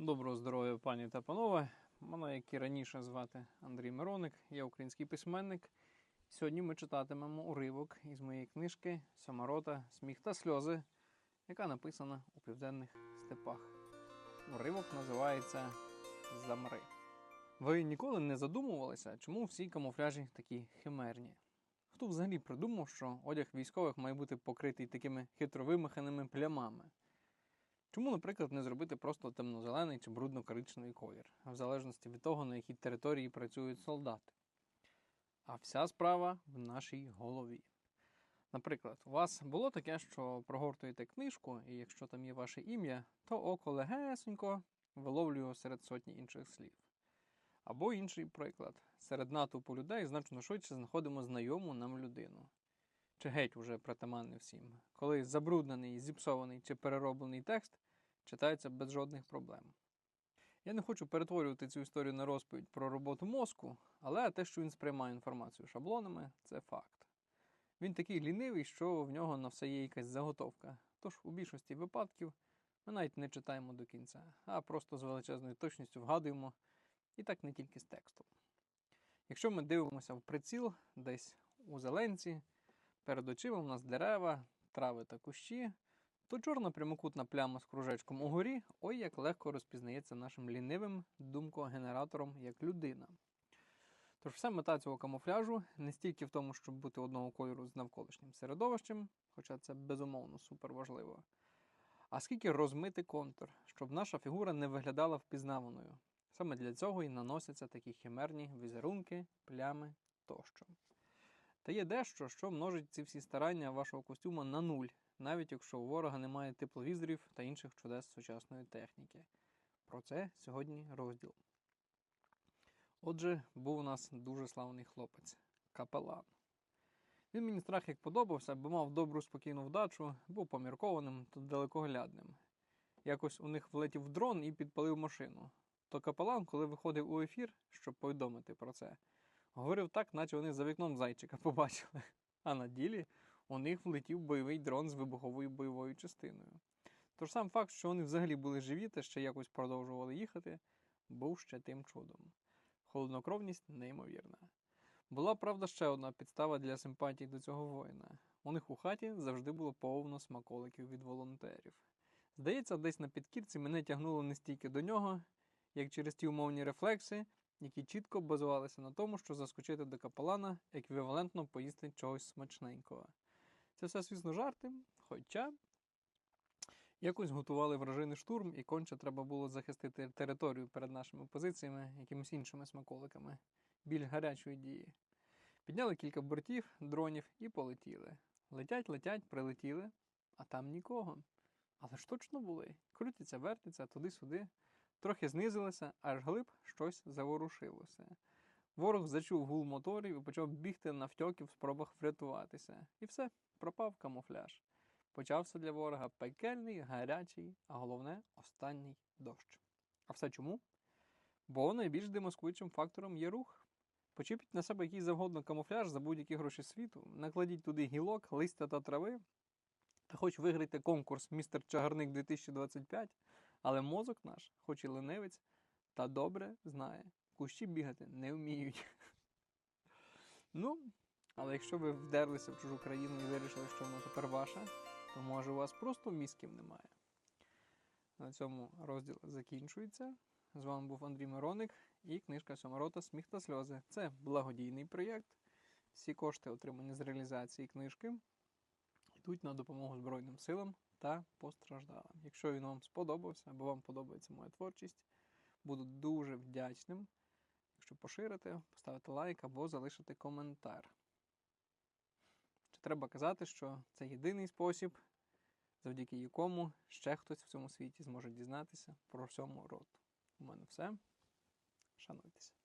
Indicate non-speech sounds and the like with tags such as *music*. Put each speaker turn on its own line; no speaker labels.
Доброго здоров'я, пані та панове. Мене, як і раніше, звати Андрій Мироник, я український письменник. Сьогодні ми читатимемо уривок із моєї книжки Саморота, Сміх та сльози, яка написана у південних степах. Уривок називається Замри. Ви ніколи не задумувалися, чому всі камуфляжі такі химерні? Хто взагалі придумав, що одяг військових має бути покритий такими хитро вимаханими плямами? Чому, наприклад, не зробити просто темно-зелений чи брудно-коричневий колір, в залежності від того, на якій території працюють солдати? А вся справа в нашій голові. Наприклад, у вас було таке, що прогортуєте книжку, і якщо там є ваше ім'я, то око легесенько виловлює серед сотні інших слів. Або інший приклад: серед натовпу людей значно швидше знаходимо знайому нам людину. Чи геть уже притаманний всім, коли забруднений, зіпсований чи перероблений текст читається без жодних проблем. Я не хочу перетворювати цю історію на розповідь про роботу мозку, але те, що він сприймає інформацію шаблонами, це факт. Він такий лінивий, що в нього на все є якась заготовка. Тож у більшості випадків ми навіть не читаємо до кінця, а просто з величезною точністю вгадуємо, і так не тільки з текстом. Якщо ми дивимося в приціл десь у зеленці, перед очима у нас дерева, трави та кущі, то чорна прямокутна пляма з кружечком угорі ой як легко розпізнається нашим лінивим думкогенератором як людина. Тож вся мета цього камуфляжу не стільки в тому, щоб бути одного кольору з навколишнім середовищем, хоча це безумовно супер важливо, а скільки розмити контур, щоб наша фігура не виглядала впізнаваною. Саме для цього і наносяться такі химерні візерунки, плями тощо. Та є дещо, що множить ці всі старання вашого костюма на нуль, навіть якщо у ворога немає тепловізорів та інших чудес сучасної техніки. Про це сьогодні розділ. Отже, був у нас дуже славний хлопець капелан. Він мені страх як подобався, бо мав добру спокійну вдачу, був поміркованим та далекоглядним. Якось у них влетів дрон і підпалив машину. То капелан, коли виходив у ефір, щоб повідомити про це, говорив так, наче вони за вікном зайчика *laughs* побачили. А на ділі у них влетів бойовий дрон з вибуховою бойовою частиною. Тож сам факт, що вони взагалі були живі та ще якось продовжували їхати, був ще тим чудом. Холоднокровність неймовірна. Була, правда, ще одна підстава для симпатії до цього воїна. У них у хаті завжди було повно смаколиків від волонтерів. Здається, десь на підкірці мене тягнуло не стільки до нього, як через ті умовні рефлекси, які чітко базувалися на тому, що заскочити до капелана еквівалентно поїсти чогось смачненького. Це все, звісно, жарти, хоча якось готували вражений штурм, і конче треба було захистити територію перед нашими позиціями якимись іншими смаколиками, біль гарячої дії. Підняли кілька бортів, дронів і полетіли. Летять, летять, прилетіли, а там нікого. Але ж точно були. Крутяться, вертяться туди-сюди. Трохи знизилися, аж глиб щось заворушилося. Ворог зачув гул моторів і почав бігти навтьоки в спробах врятуватися. І все, пропав камуфляж. Почався для ворога пекельний, гарячий, а головне останній дощ. А все чому? Бо найбільш демаскуючим фактором є рух. Почепіть на себе який завгодно камуфляж за будь-які гроші світу, накладіть туди гілок, листя та трави, та хоч виграйте конкурс Містер Чагарник 2025, але мозок наш, хоч і ленивець, та добре знає, кущі бігати не вміють. *laughs* Ну, але якщо ви вдерлися в чужу країну і вирішили, що вона тепер ваша, то може у вас просто мізків немає. На цьому розділ закінчується. З вами був Андрій Мироник і книжка Соморота Сміх та сльози. Це благодійний проєкт. Всі кошти, отримані з реалізації книжки, йдуть на допомогу Збройним силам та постраждалим. Якщо він вам сподобався або вам подобається моя творчість, буду дуже вдячним, якщо поширите, поставите лайк або залишите коментар. Чи треба казати, що це єдиний спосіб, завдяки якому ще хтось в цьому світі зможе дізнатися про всьому роду. У мене все. Шануйтеся.